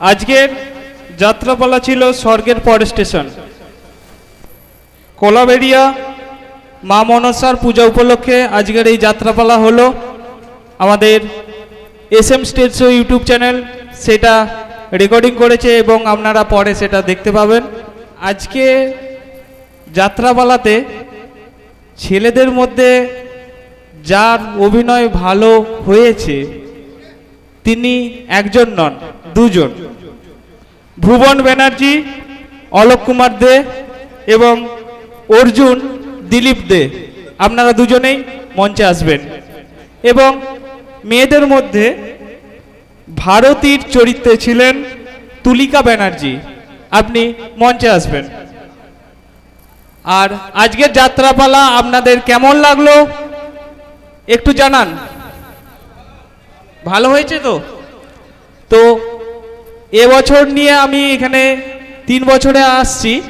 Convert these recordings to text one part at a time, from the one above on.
আজকের যাত্রাপালা ছিল স্বর্গের পর স্টেশন। কোলাবেড়িয়া মা মনসার পূজা উপলক্ষে আজকের এই যাত্রাপালা হলো আমাদের এস এম স্টেটসও ইউটিউব চ্যানেল। সেটা রেকর্ডিং করেছে এবং আপনারা পরে সেটা দেখতে পাবেন। আজকে যাত্রাপালাতে ছেলেদের মধ্যে যার অভিনয় ভালো হয়েছে, তিনি একজন নন, দুজন। ভুবন ব্যানার্জি, অলোক কুমার দে এবং অর্জুন দিলীপ দে। আপনারা দুজনেই মঞ্চে আসবেন। এবং মেয়েদের মধ্যে ভারতীর চরিত্রে ছিলেন তুলিকা ব্যানার্জি। আপনি মঞ্চে আসবেন। আর আজকের যাত্রাপালা আপনাদের কেমন লাগল? একটু জানান। ভালো হয়েছে তো? তো এবছর নিয়ে আমি এখানে তিন বছরে আসছি।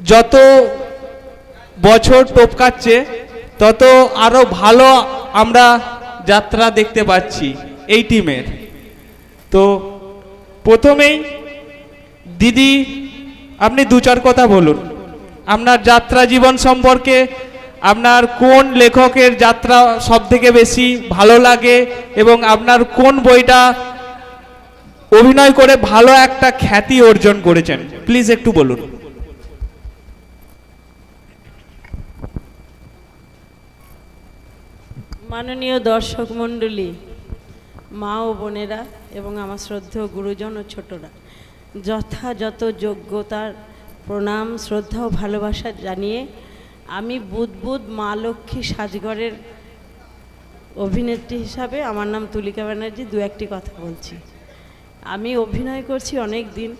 যত বছর টপকাচ্ছে তত আরও ভালো আমরা যাত্রা দেখতে পাচ্ছি এই টিমের। তো প্রথমেই দিদি, আপনি দু চার কথা বলুন। আপনার যাত্রা জীবন সম্পর্কে আপনার কোন লেখকের যাত্রা সব থেকে বেশি ভালো লাগে এবং আপনার কোন বইটা অভিনয় করে ভালো একটা খ্যাতি অর্জন করেছেন? প্লিজ একটু বলুন। মাননীয় দর্শক মণ্ডলী, মা ও বোনেরা এবং আমার শ্রদ্ধেয় গুরুজন ও ছোটরা, যথাযথ যোগ্যতার প্রণাম, শ্রদ্ধা ও ভালোবাসা জানিয়ে আমি বুদবুদ মা লক্ষ্মী সাজগরের অভিনেত্রী হিসাবে আমার নাম তুলিকা ব্যানার্জি দু একটি কথা বলছি। আমি অভিনয় করছি অনেক দিন।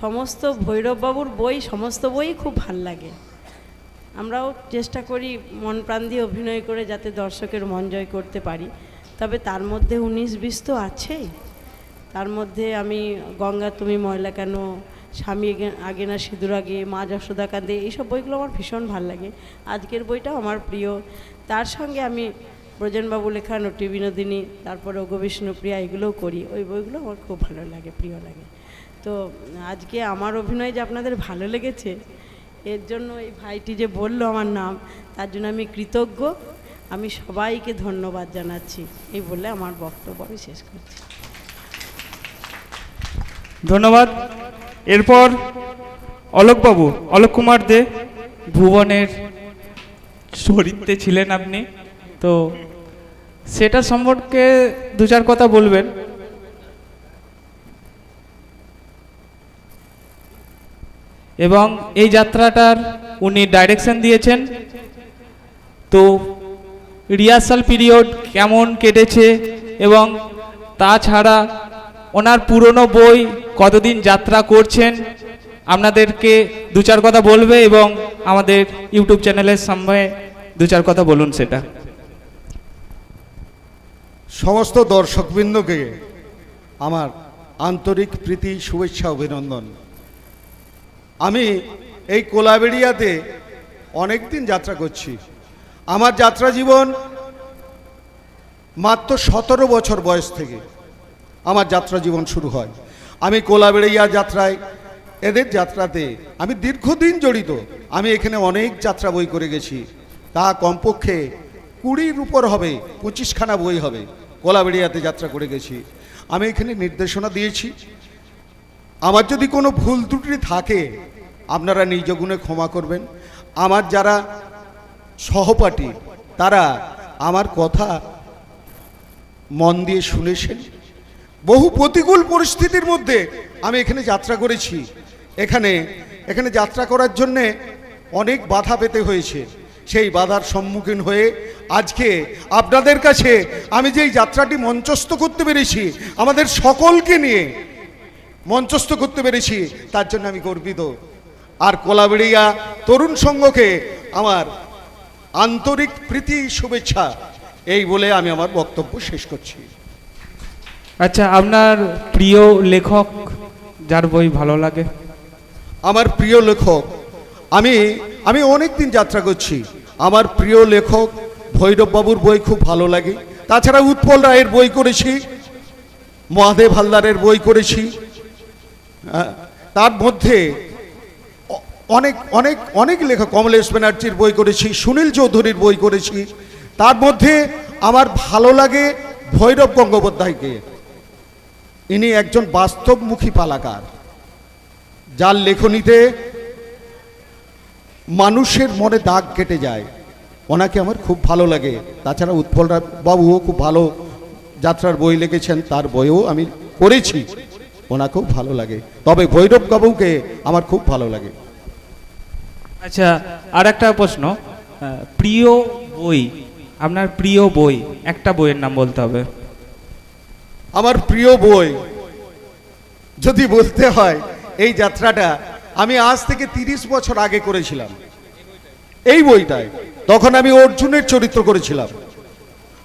সমস্ত ভৈরববাবুর বই, সমস্ত বই খুব ভালো লাগে। আমরাও চেষ্টা করি মন প্রাণ দিয়ে অভিনয় করে যাতে দর্শকের মন জয় করতে পারি। তবে তার মধ্যে উনিশ বিশ তো আছেই। তার মধ্যে আমি গঙ্গা, তুমি ময়লা কেন স্বামী আগে- না, সিঁদুর আগে, মা যশোদা কাঁদে এইসব বইগুলো আমার ভীষণ ভালো লাগে। আজকের বইটাও আমার প্রিয়। তার সঙ্গে আমি ব্রজনবাবু লেখা নটি বিনোদিনী, তারপরে বিষ্ণুপ্রিয়া এগুলোও করি। ওই বইগুলো আমার খুব ভালো লাগে, প্রিয় লাগে। তো আজকে আমার অভিনয় যে আপনাদের ভালো লেগেছে, এর জন্য এই ভাইটি যে বলল আমার নাম, তার জন্য আমি কৃতজ্ঞ। আমি সবাইকে ধন্যবাদ জানাচ্ছি। এই বলে আমার বক্তব্য আমি শেষ করছি। ধন্যবাদ। এরপর অলোকবাবু অলোক কুমার দে ভুবনের চরিত্রে ছিলেন আপনি। তো সেটা সম্পর্কে দু চার কথা বলবেন। এবং এই যাত্রাটার উনি ডাইরেকশন দিয়েছেন। তো রিহার্সাল পিরিয়ড কেমন কেটেছে এবং তাছাড়া ওনার পুরনো বই কতদিন যাত্রা করছেন আপনাদেরকে দু চার কথা বলবে এবং আমাদের ইউটিউব চ্যানেলের সামনে দু চার কথা বলুন সেটা। সমস্ত দর্শকবৃন্দকে আমার আন্তরিক প্রীতি, শুভেচ্ছা, অভিনন্দন। আমি এই কোলাবেড়িয়াতে অনেক দিন যাত্রা করছি। আমার যাত্রা জীবন মাত্র সতেরো বছর বয়স থেকে। আমার যাত্রা জীবন শুরু হয়। আমি কোলাবেড়িয়া যাত্রায়, এদের যাত্রাতে আমি দীর্ঘদিন জড়িত। আমি এখানে অনেক যাত্রা বই করে গেছি। তা কমপক্ষে কুড়ির উপর হবে, পঁচিশখানা বই হবে। কোলাবেড়িয়াতে যাত্রা করে গেছি। আমি এখানে নির্দেশনা দিয়েছি। আমার যদি কোনো ভুল ত্রুটি থাকে, আপনারা নিজ গুণে ক্ষমা করবেন। আমার যারা সহপাঠী, তারা আমার কথা মন দিয়ে শুনেছেন। বহু প্রতিকূল পরিস্থিতির মধ্যে আমি এখানে যাত্রা করেছি। এখানে এখানে যাত্রা করার জন্যে অনেক বাধা পেতে হয়েছে। সেই বাধার সম্মুখীন হয়ে আজকে আপনাদের কাছে আমি যেই যাত্রাটি মঞ্চস্থ করতে পেরেছি, আমাদের সকলকে নিয়ে মঞ্চস্থ করতে পেরেছি, তার জন্য আমি গর্বিত। আর কোলাবেড়িয়া তরুণ সংঘকে আমার আন্তরিক প্রীতি, শুভেচ্ছা, এই বলে আমি আমার বক্তব্য শেষ করছি। আচ্ছা আপনার প্রিয় লেখক যার বই ভালো লাগে? আমার প্রিয় লেখক, আমি আমি অনেক দিন যাত্রা করছি। আমার প্রিয় লেখক ভৈরব বাবুর বই খুব ভালো লাগে। তাছাড়া উৎপল রায়ের বই করেছি, মহাদেব হালদারের বই করেছি। তার মধ্যে অনেক অনেক অনেক লেখক, কমলেশ ব্যানার্জির বই করেছি, সুনীল চৌধুরীর বই করেছি। তার মধ্যে আমার ভালো লাগে ভৈরব গঙ্গোপাধ্যায়কে। ইনি একজন বাস্তবমুখী পালাকার, যার লেখনীতে মানুষের মনে দাগ কেটে যায়। ওনাকে আমার খুব ভালো লাগে। তাছাড়া উৎপল বাবুও খুব ভালো যাত্রার বই লিখেছেন, তার বইও আমি করেছি। ওনাকেও ভালো লাগে। তবে ভৈরব বাবুকে আমার খুব ভালো লাগে। আচ্ছা আর একটা প্রশ্ন প্রিয় বই, আপনার প্রিয় বই, একটা বইয়ের নাম বলতে হবে। আমার প্রিয় বই। যদি বলতে হয়, এই যাত্রাটা আমি আজ থেকে তিরিশ বছর আগে করেছিলাম। এই বইটায় তখন আমি অর্জুনের চরিত্র করেছিলাম।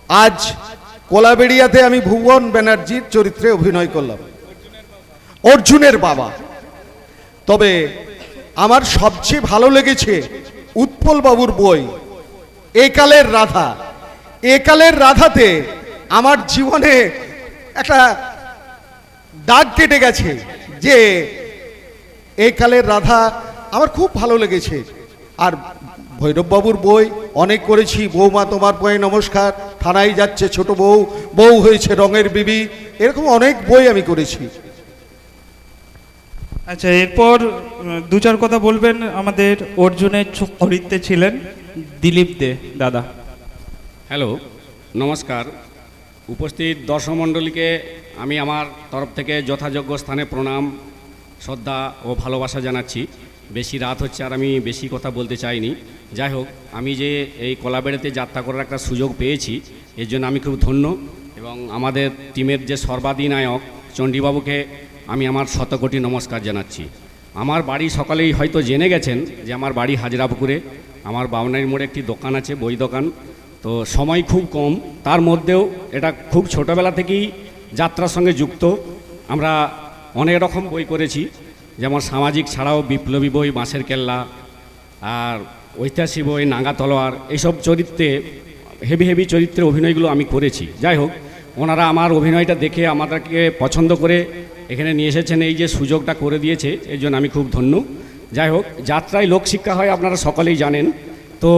আজ কোলাবেড়িয়াতে আমি ভুবন ব্যানার্জির চরিত্রে অভিনয় করলাম। অর্জুনের বাবা। তবে আমার সবচেয়ে ভালো লেগেছে উৎপল বাবুর বই, একালের রাধা। একালের রাধাতে আমার জীবনে একটা দাগ কেটে গেছে যে এই কালের রাধা আমার খুব ভালো লেগেছে। আর ভৈরববাবুর বই অনেক করেছি। বৌমা তোমার বই নমস্কার। থানায় যাচ্ছে ছোট বউ। বউ হয়েছে রঙের বিবি। এরকম অনেক বই আমি করেছি। আচ্ছা এরপর দু চার কথা বলবেন আমাদের অর্জুনের চরিত্রে ছিলেন দিলীপ দে দাদা। হ্যালো নমস্কার। উপস্থিত দর্শক মণ্ডলীকে আমি আমার তরফ থেকে যথাযোগ্য স্থানে প্রণাম, শ্রদ্ধা ও ভালোবাসা জানাচ্ছি। বেশি রাত হচ্ছে আর আমি বেশি কথা বলতে চাইনি। যাই হোক, আমি যে এই কলাবেড়েতে যাত্রা করার একটা সুযোগ পেয়েছি, এর জন্য আমি খুব ধন্য এবং আমাদের টিমের যে সর্বাধিনায়ক চণ্ডীবাবুকে আমি আমার শতকোটি নমস্কার জানাচ্ছি। আমার বাড়ি সকালেই হয়তো জেনে গেছেন যে আমার বাড়ি হাজরাপুকুরে। আমার বাউনারির মোড়ে একটি দোকান আছে, বই দোকান। তো সময় খুব কম। তার মধ্যেও এটা খুব ছোটোবেলা থেকেই যাত্রার সঙ্গে যুক্ত। আমরা অনেক রকম বই করেছি যেমন সামাজিক ছাড়াও বিপ্লবী বই, বাঁশের কেল্লা, আর ঐতিহাসিক বই, নাঙ্গা তলোয়ার এইসব চরিত্রে হেভি হেভি চরিত্রে অভিনয়গুলো আমি করেছি। যাই হোক, ওনারা আমার অভিনয়টা দেখে আমাদেরকে পছন্দ করে এখানে নিয়ে এসেছেন, এই যে সুযোগটা করে দিয়েছে, এর জন্য আমি খুব ধন্য। যাই হোক, যাত্রায় লোকশিক্ষা হয় আপনারা সকলেই জানেন। তো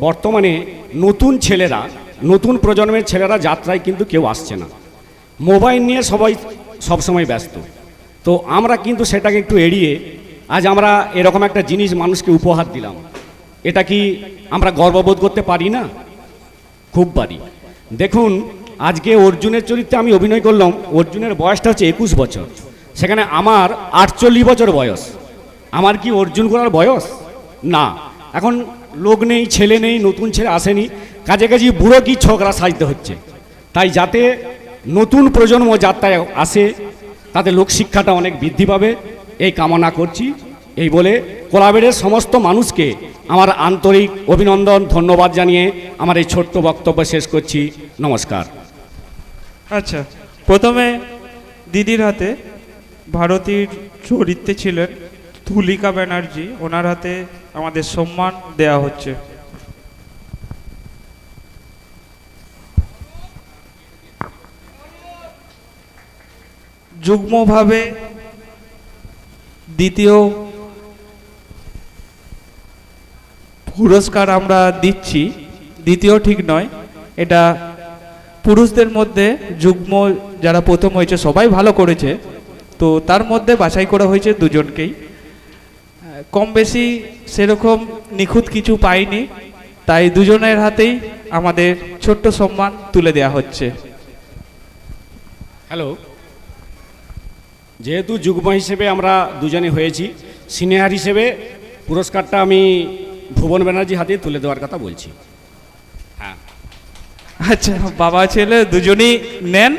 বর্তমানে নতুন ছেলেরা, নতুন প্রজন্মের ছেলেরা যাত্রায় কিন্তু কেউ আসছে না। মোবাইল নিয়ে সবাই সবসময় ব্যস্ত। তো আমরা কিন্তু সেটাকে একটু এড়িয়ে আজ আমরা এরকম একটা জিনিস মানুষকে উপহার দিলাম। এটা কি আমরা গর্ববোধ করতে পারি না? খুব পারি। দেখুন, আজকে অর্জুনের চরিত্রে আমি অভিনয় করলাম, অর্জুনের বয়সটা হচ্ছে একুশ বছর। সেখানে আমার আটচল্লিশ বছর বয়স। আমার কি অর্জুন করার বয়স? না। এখন লোক নেই, ছেলে নেই, নতুন ছেলে আসেনি। কাজে কাজে বুড়ো কি ছোকরা সাজতে হচ্ছে? তাই যাতে নতুন প্রজন্ম যাত্রায় আসে, তাতে লোকশিক্ষাটা অনেক বৃদ্ধি পাবে। এই কামনা করছি। এই বলে কোলাবেড়ের সমস্ত মানুষকে আমার আন্তরিক অভিনন্দন, ধন্যবাদ জানিয়ে আমার এই ছোট্ট বক্তব্য শেষ করছি। নমস্কার। আচ্ছা প্রথমে দিদির হাতে ভারতীর চরিত্রে ছিলেন তুলিকা ব্যানার্জি। ওনার হাতে আমাদের সম্মান দেয়া হচ্ছে। যুগ্মভাবে দ্বিতীয় পুরস্কার আমরা দিচ্ছি। দ্বিতীয় ঠিক নয়, এটা পুরুষদের মধ্যে যুগ্ম যারা প্রথম হয়েছে সবাই ভালো করেছে। তো তার মধ্যে বাছাই করা হয়েছে দুজনকেই। কম বেশি সেরকম নিখুঁত কিছু পাইনি। তাই দুজনের হাতেই আমাদের ছোট্ট সম্মান তুলে দেওয়া হচ্ছে। হ্যালো। যেহেতু যুগ্ম হিসেবে আমরা দুজনে হয়েছি সিনিয়র হিসেবে পুরস্কারটা আমি ভুবন ব্যানার্জি হাতে তুলে দেওয়ার কথা বলছি। হ্যাঁ। আচ্ছা বাবা ছেলে দুজনই নেন।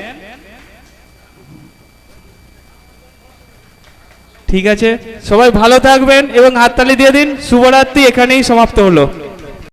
ঠিক আছে? সবাই ভালো থাকবেন এবং হাততালি দিয়ে দিন। শুভরাত্রি এখানেই সমাপ্ত হলো।